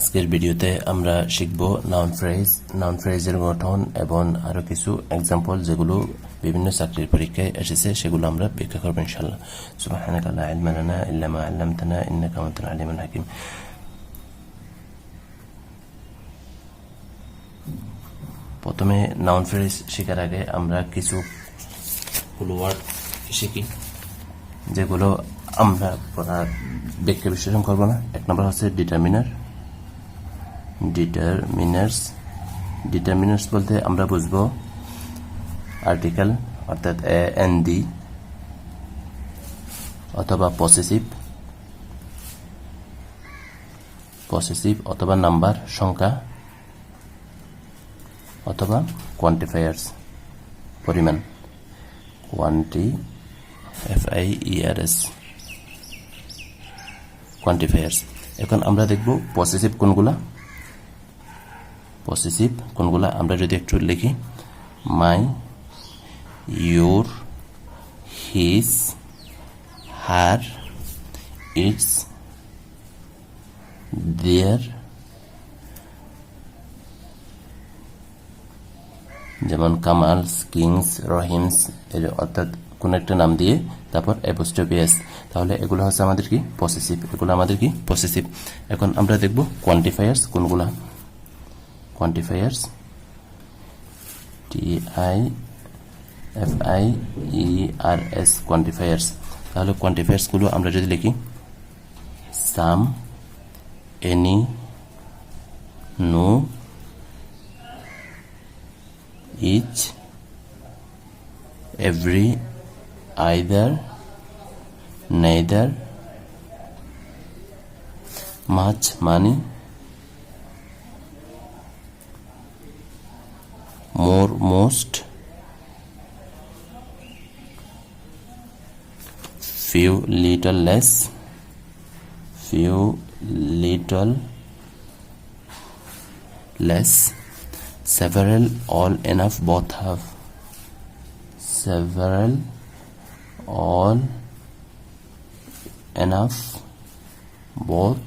আজকের ভিডিওতে আমরা শিখব নাউন ফ্রেজ নাউন ফ্রেজের গঠন এবং আরও কিছু এক্সাম্পল যেগুলো বিভিন্ন চাকরির পরীক্ষায় এসেছে, সেগুলো আমরা ব্যাখ্যা করব ইনশাল্লাহ আলিমুল হাকিম। প্রথমে নাউন ফ্রেজ শেখার আগে আমরা কিছু ওয়ার্ড শিখি, যেগুলো আমরা ব্যাখ্যা বিশ্লেষণ করব না। এক নম্বর হচ্ছে ডিটারমিনার ডিটারমিনার্স ডিটারমিনার্স বলতে আমরা বুঝব আর্টিকেল অর্থাৎ এ এন ডি অথবা পসেসিভ পসেসিভ অথবা নাম্বার সংখ্যা, অথবা কোয়ান্টিফায়ার্স পরিমাণ quanti F I E R S quantifiers এখন আমরা দেখব পসেসিভ কোনগুলা? পসেসিভ কোনগুলা আমরা যদি একটু লিখি my your his her its their যেমন কামালস কিংস রহিমস অর্থাৎ কোন একটা নাম দিয়ে তারপর অ্যাপোস্ট্রফিয়াস তাহলে এগুলো হচ্ছে আমাদের কি? পসেসিভ এগুলো আমাদের কি? পসেসিভ এখন আমরা দেখব কোয়ান্টিফায়ার্স কোনগুলা। F I E R S quantifiers তাহলে কোয়ান্টিফায়ার্সগুলো আমরা যদি লিখি some any no each, every, either, neither, much, money most few little less few little less several all enough both have several all enough both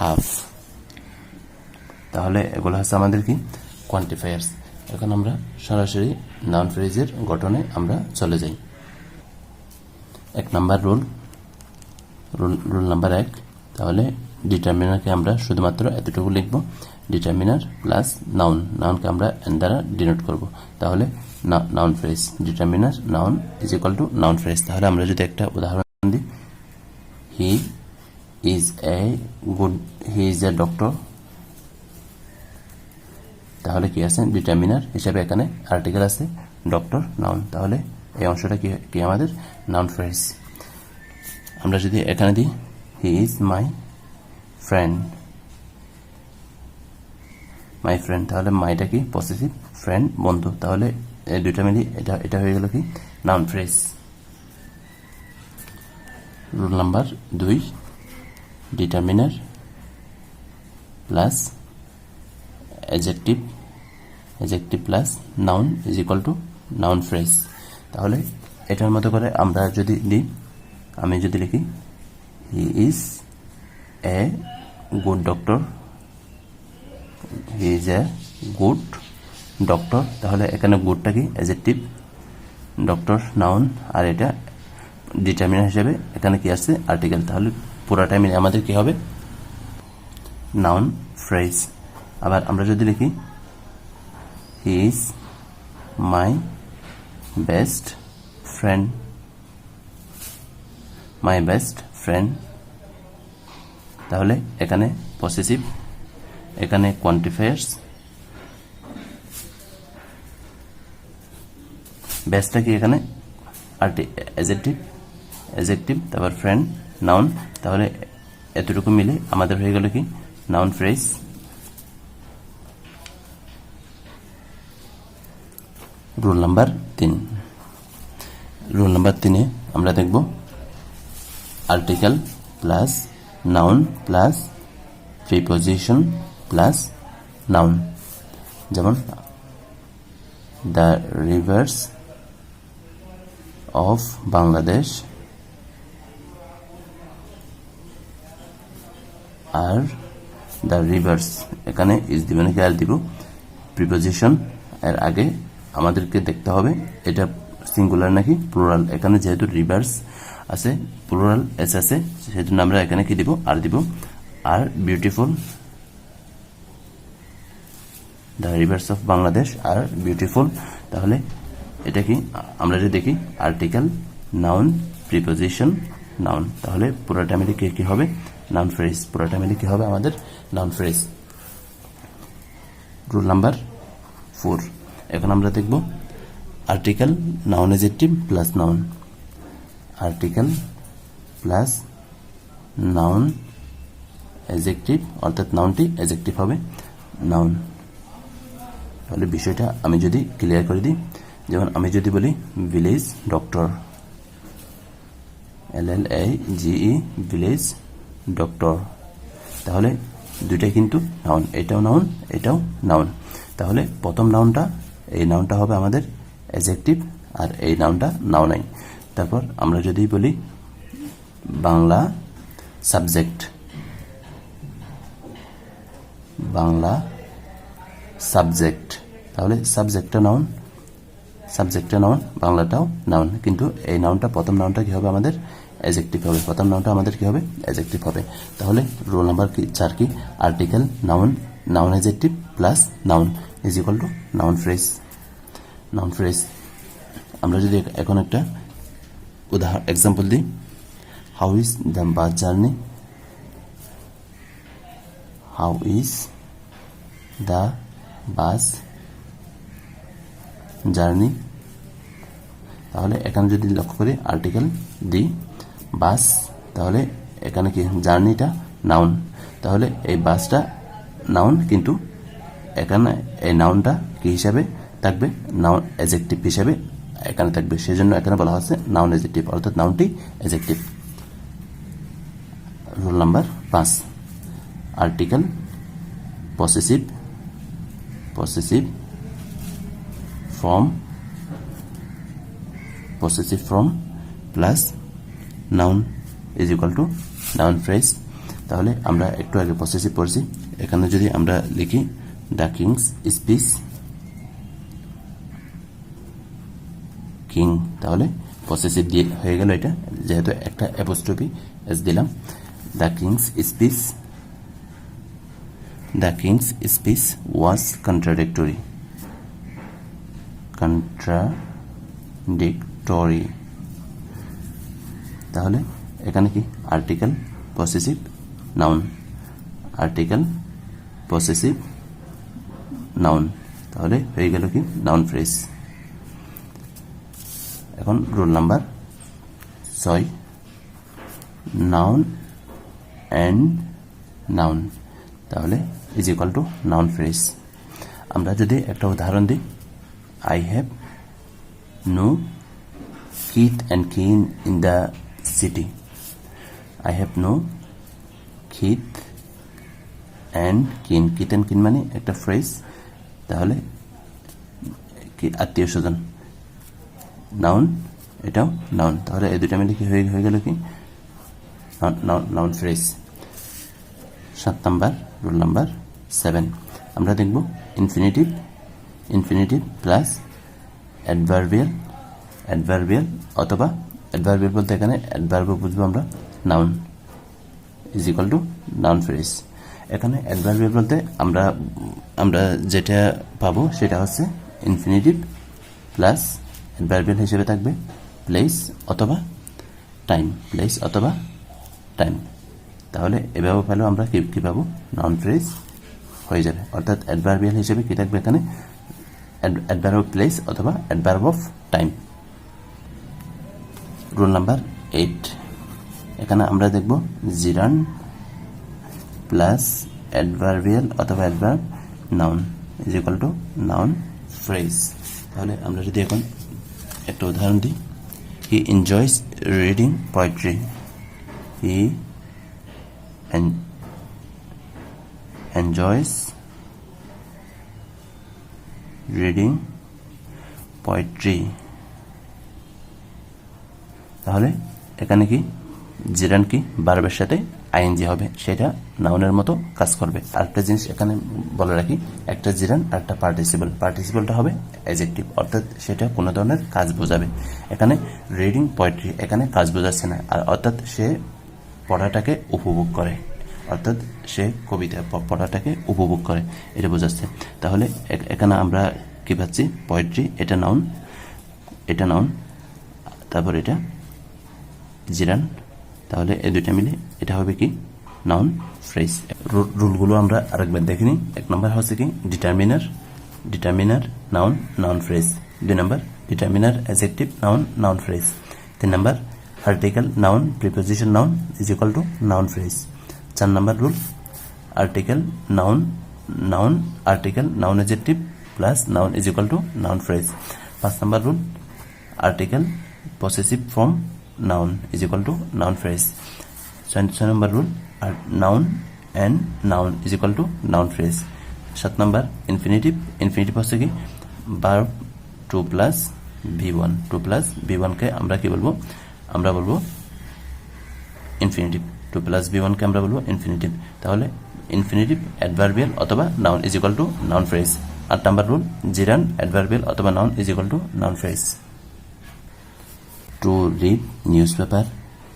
have তাহলে এগুলো হচ্ছে আমাদের কি কোয়ান্টিফায়ার্স এখন আমরা সরাসরি নাউন ফ্রেজের গঠনে আমরা চলে যাই। এক নাম্বার রুল রুল নাম্বার এক। তাহলে ডিটারমিনারকে আমরা শুধুমাত্র এতটুকু লিখব ডিটারমিনার প্লাস নাউন নাউনকে আমরা এন দ্বারা ডিনোট করব। তাহলে noun phrase determiner noun is equal to noun phrase তাহলে আমরা যদি একটা উদাহরণ দিই he is a good he is a doctor তাহলে কি আছে? ডিটারমিনার হিসাবে এখানে আর্টিকেল আছে ডক্টর নাউন তাহলে এই অংশটা কি কি আমাদের? নাউন ফ্রেজ আমরা যদি এখানে দিই he is my friend my friend তাহলে মাইটা কি? পজিটিভ ফ্রেন্ড বন্ধু। তাহলে দুইটা মিলি এটা এটা হয়ে গেল কি? নাউন ফ্রেজ রুল নাম্বার দুই determiner plus adjective adjective plus noun is equal to noun phrase তাহলে এটার মতো করে আমরা যদি দিই আমি যদি লিখি he is a good doctor he is a good doctor তাহলে এখানে গুডটা কি? অ্যাজেক্টিভ ডক্টর নাউন আর এটা ডিটারমিনার হিসেবে এখানে কি আসছে? আর্টিকেল তাহলে পুরাটা মিলে আমাদের কি হবে? নাউন ফ্রেজ আবার আমরা যদি লিখি he is my best friend my best friend তাহলে এখানে পসেসিভ এখানে কোয়ান্টিফায়ার্স বেস্টটা কি এখানে? আর্টি অ্যাজেক্টিভ অ্যাজেক্টিভ তারপর ফ্রেন্ড নাউন তাহলে এতটুকু মিলে আমাদের হয়ে গেল কি? নাউন ফ্রেজ রুল নাম্বার তিন। রুল নাম্বার তিনে আমরা দেখব article plus noun plus preposition plus noun যেমন দ্য রিভার্স অফ বাংলাদেশ আর দ্য রিভার্স এখানে ইজ দিব নাকি দিব? প্রিপোজিশন এর আগে আমাদেরকে দেখতে হবে। এটা সিঙ্গুলার নাকি? প্লুরাল এখানে যেহেতু রিভার্স আছে প্লুরাল এস আছে, সেজন্য আমরা এখানে কি দিব? আর দিব। আর beautiful the rivers of Bangladesh R beautiful তাহলে এটা কি? আমরা যদি দেখি আর্টিকেল নাউন প্রিপোজিশন নাউন তাহলে পুরোটা মিলে কি কি হবে? নাউন ফ্রেজ পুরোটা মিলে কি হবে আমাদের? Noun phrase rule number four এখন আমরা দেখব article noun adjective plus noun article plus noun adjective অর্থাৎ নাউনটি এজেক্টিভ হবে নাউন তাহলে বিষয়টা আমি যদি ক্লিয়ার করে দিই, যেমন আমি যদি বলি village doctor L L A G E village doctor তাহলে দুইটাই কিন্তু নাউন এটাও নাউন এটাও নাউন তাহলে প্রথম নাউনটা এই নাউনটা হবে আমাদের অ্যাজেক্টিভ আর এই নাউনটা নাউনাই তারপর আমরা যদি বলি বাংলা সাবজেক্ট বাংলা সাবজেক্ট তাহলে সাবজেক্টটা নাউন সাবজেক্টটা নাউন বাংলাটাও নাউন কিন্তু এই নাউনটা প্রথম নাউনটা কি হবে আমাদের অ্যাজেক্টিভ হবে। প্রথম নাউনটা আমাদের কি হবে? অ্যাজেক্টিভ হবে। তাহলে রোল নাম্বার কি, চার কি? Article noun noun adjective plus noun is equal to noun phrase noun phrase. আমরা যদি এখন একটা উদাহরণ এক্সাম্পল দিই। How is the bus journey how is the bus journey তাহলে এখানে যদি লক্ষ্য করি আর্টিকেল দিই বাস তাহলে এখানে কি জার্নিটা নাউন তাহলে এই বাসটা নাউন কিন্তু এখানে এই নাউনটা কি হিসাবে থাকবে নাউন এজেক্টিভ হিসাবে, এখানে থাকবে সেই জন্য এখানে বলা হচ্ছে নাউন এজেক্টিভ অর্থাৎ নাউনটি এজেক্টিভ রোল নাম্বার পাঁচ। Article possessive possessive form possessive from plus noun is equal to noun phrase তাহলে আমরা একটু আগে পসেসিভ পড়ছি। এখানে যদি আমরা লিখি দ্য কিংস স্পিচ কিং তাহলে পসেসিভ দিয়ে হয়ে গেল এটা, যেহেতু একটা অ্যাপোস্ট্রফি এস দিলাম। The king's speech the king's speech was contradictory contradictory তাহলে এখানে কি? Article possessive noun article possessive noun তাহলে হয়ে গেল কি? নাউন ফ্রেজ এখন রোল নাম্বার ছয় নাউন অ্যান্ড নাউন তাহলে is equal to noun phrase আমরা যদি একটা উদাহরণ দিই I have no kith and kin in the city. I have no kith and কিন Kith and কিন মানে একটা ফ্রেজ তাহলে আত্মীয় স্বজন নাউন এটাও নাউন তাহলে এই দুটা মিলে কি হয়ে হয়ে গেল কি? নাউন ফ্রেজ সাত নাম্বার রোল নাম্বার সেভেন আমরা দেখব infinitive infinitive plus adverbial adverbial অথবা অ্যাডভার্বিয়াল বলতে এখানে অ্যাডভার্ব বুঝব আমরা noun is equal to noun phrase এখানে অ্যাডভার্বিয়াল বলতে আমরা আমরা যেটা পাবো সেটা হচ্ছে ইনফিনিটিভ প্লাস অ্যাডভার্বিয়াল হিসেবে থাকবে প্লেস অথবা টাইম প্লেস অথবা টাইম তাহলে এভাবে পেলেও আমরা কি, কী পাবো? নন ফ্রেজ হয়ে যাবে। অর্থাৎ অ্যাডভার্বিয়াল হিসেবে কী থাকবে এখানে? অ্যাডভার্ব অফ প্লেস অথবা adverb of time rule number eight এখানে আমরা দেখব জিরান প্লাস অ্যাডভার্বিয়াল অথবা adverb noun is equal to noun phrase তাহলে আমরা যদি এখন একটা উদাহরণ দিই। He enjoys reading poetry he enjoys reading poetry তাহলে এখানে কি, জিরান কি বারবের সাথে আইএনজি হবে, সেটা নাউনের মতো কাজ করবে। আরেকটা জিনিস এখানে বলে রাখি, একটা জিরান আর একটা পার্টিসিপল পার্টিসিপলটা হবে অ্যাজেক্টিভ অর্থাৎ সেটা কোনো ধরনের কাজ বোঝাবে। এখানে রিডিং পোয়েট্রি এখানে কাজ বোঝাচ্ছে না, আর অর্থাৎ সে পড়াটাকে উপভোগ করে। অর্থাৎ সে কবিতা পড়াটাকে উপভোগ করে, এটা বোঝাচ্ছে। তাহলে এখানে আমরা কি পাচ্ছি? পোয়েট্রি এটা নাউন এটা নাউন তারপর এটা জিরান তাহলে এই দুইটা মিলে এটা হবে কি? নাউন ফ্রেজ রুলগুলো আমরা আরেকবার দেখে নিই এক নম্বর হচ্ছে কি? Determiner determiner noun noun phrase দুই নম্বর determiner adjective noun noun phrase তিন নম্বর article noun preposition noun is equal to noun phrase চার নম্বর rule article noun noun article noun adjective plus noun is equal to noun phrase পাঁচ নম্বর rule article, possessive form noun is equal to noun phrase. ছয় number rule R noun and noun is equal to noun phrase সাত number infinitive infinitive হচ্ছে কি verb to plus V one to plus V ওয়ানকে আমরা কি বলব? আমরা বলব ইনফিনিটিভ টু প্লাস ভি ওয়ানকে আমরা বলব ইনফিনিটিভ তাহলে ইনফিনিটিভ অ্যাডভার্বিয়াল অথবা noun is equal to noun phrase আট নাম্বার রুল জিরান অ্যাডভার্বিয়াল অথবা noun is equal to noun phrase to read newspaper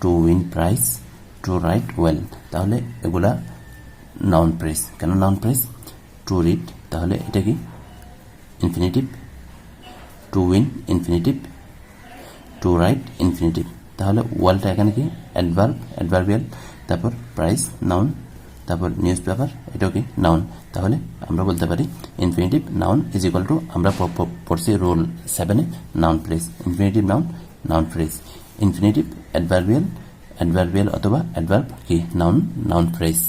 to win prize to write well তাহলে এগুলা noun phrase কেন নাউন প্রেস টু রিড তাহলে এটা কি? Infinitive to win infinitive to write infinitive তাহলে ওয়ালটা এখানে কি? অ্যাডভার্ব অ্যাডভার্বিয়াল তারপর প্রাইস নাউন তারপর নিউজ পেপার এটাও কি? নাউন তাহলে আমরা বলতে পারি infinitive noun is equal to আমরা পড়ছি রোল সেভেনে noun phrase infinitive noun noun phrase infinitive adverbial adverbial অথবা অ্যাডভার্ব কি? Noun noun phrase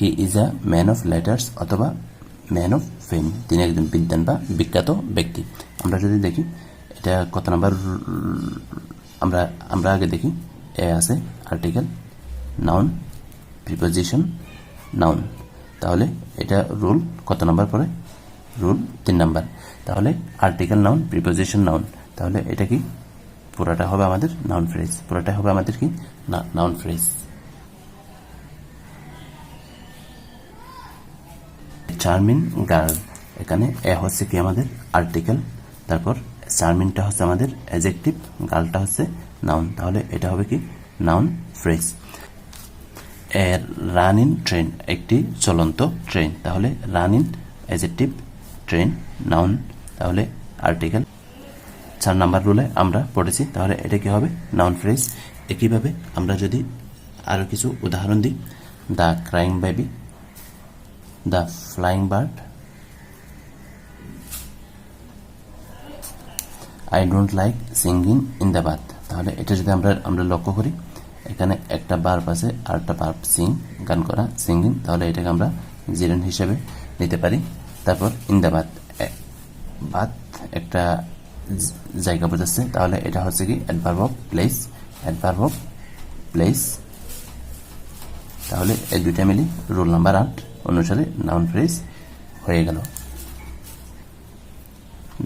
he is a man of letters অথবা ম্যান অফ ফেম তিনি একজন বিদ্যান বা বিখ্যাত ব্যক্তি। আমরা যদি দেখি, এটা কত নাম্বার? আমরা আমরা আগে দেখি, এ আছে আর্টিকেল নাউন প্রিপোজিশন নাউন তাহলে এটা রুল কত নাম্বার পরে রুল তিন নাম্বার। তাহলে আর্টিকেল নাউন প্রিপোজিশন নাউন তাহলে এটা কি? পুরাটা হবে আমাদের নাউন ফ্রেজ পুরাটা হবে আমাদের কি? নাউন ফ্রেজ চার্মিন গার্ল এখানে এ হচ্ছে কি আমাদের আর্টিকেল তারপর চার্মিনটা হচ্ছে আমাদের অ্যাজেক্টিভ গার্লটা হচ্ছে নাউন তাহলে এটা হবে কি? Noun phrase a running train একটি চলন্ত ট্রেন তাহলে running adjective train noun তাহলে আর্টিকেল চার নাম্বার রুলে আমরা পড়েছি, তাহলে এটা কি হবে? নাউন ফ্রেজ একইভাবে আমরা যদি আরও কিছু উদাহরণ দিই the crying baby the flying bird I don't like singing in the bath তাহলে এটা যদি আমরা আমরা লক্ষ্য করি, এখানে একটা বার্ব আছে, আর একটা বার্ব সিং গান করা সিঙ্গিং তাহলে এটাকে আমরা জিরেন হিসেবে নিতে পারি। তারপর ইন্দাবাদ বাথ একটা জায়গা বোঝাচ্ছে, তাহলে এটা হচ্ছে কি adverb of place adverb of place তাহলে এই দুইটা মিলি রোল নাম্বার আট অনুসারে নাউন ফ্রেজ হয়ে গেল।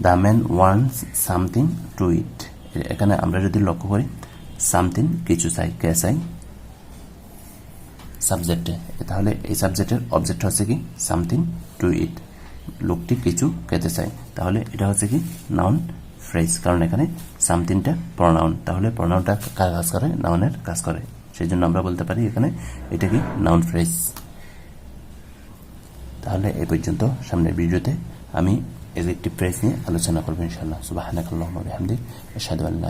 The man wants something to eat এখানে আমরা যদি লক্ষ্য করি সামথিং কিছু চাই, কে চাই? সাবজেক্টে তাহলে এই সাবজেক্টের অবজেক্ট হচ্ছে কি সামথিং টু ইট লোকটি কিছু খেতে চায়। তাহলে এটা হচ্ছে কি? নাউন ফ্রেজ কারণ এখানে সামথিংটা প্রনাউন তাহলে প্রনাউনটা কার কাজ করে? নাউনের কাজ করে। সেই জন্য আমরা বলতে পারি এখানে এটা কি? নাউন ফ্রেজ তাহলে এ পর্যন্ত সামনের ভিডিওতে আমি একটি ফ্রেজ নিয়ে আলোচনা করব ইনশাআল্লাহ। সুবাহ আল্লাহ হামদি আশহাদু আল্লাহ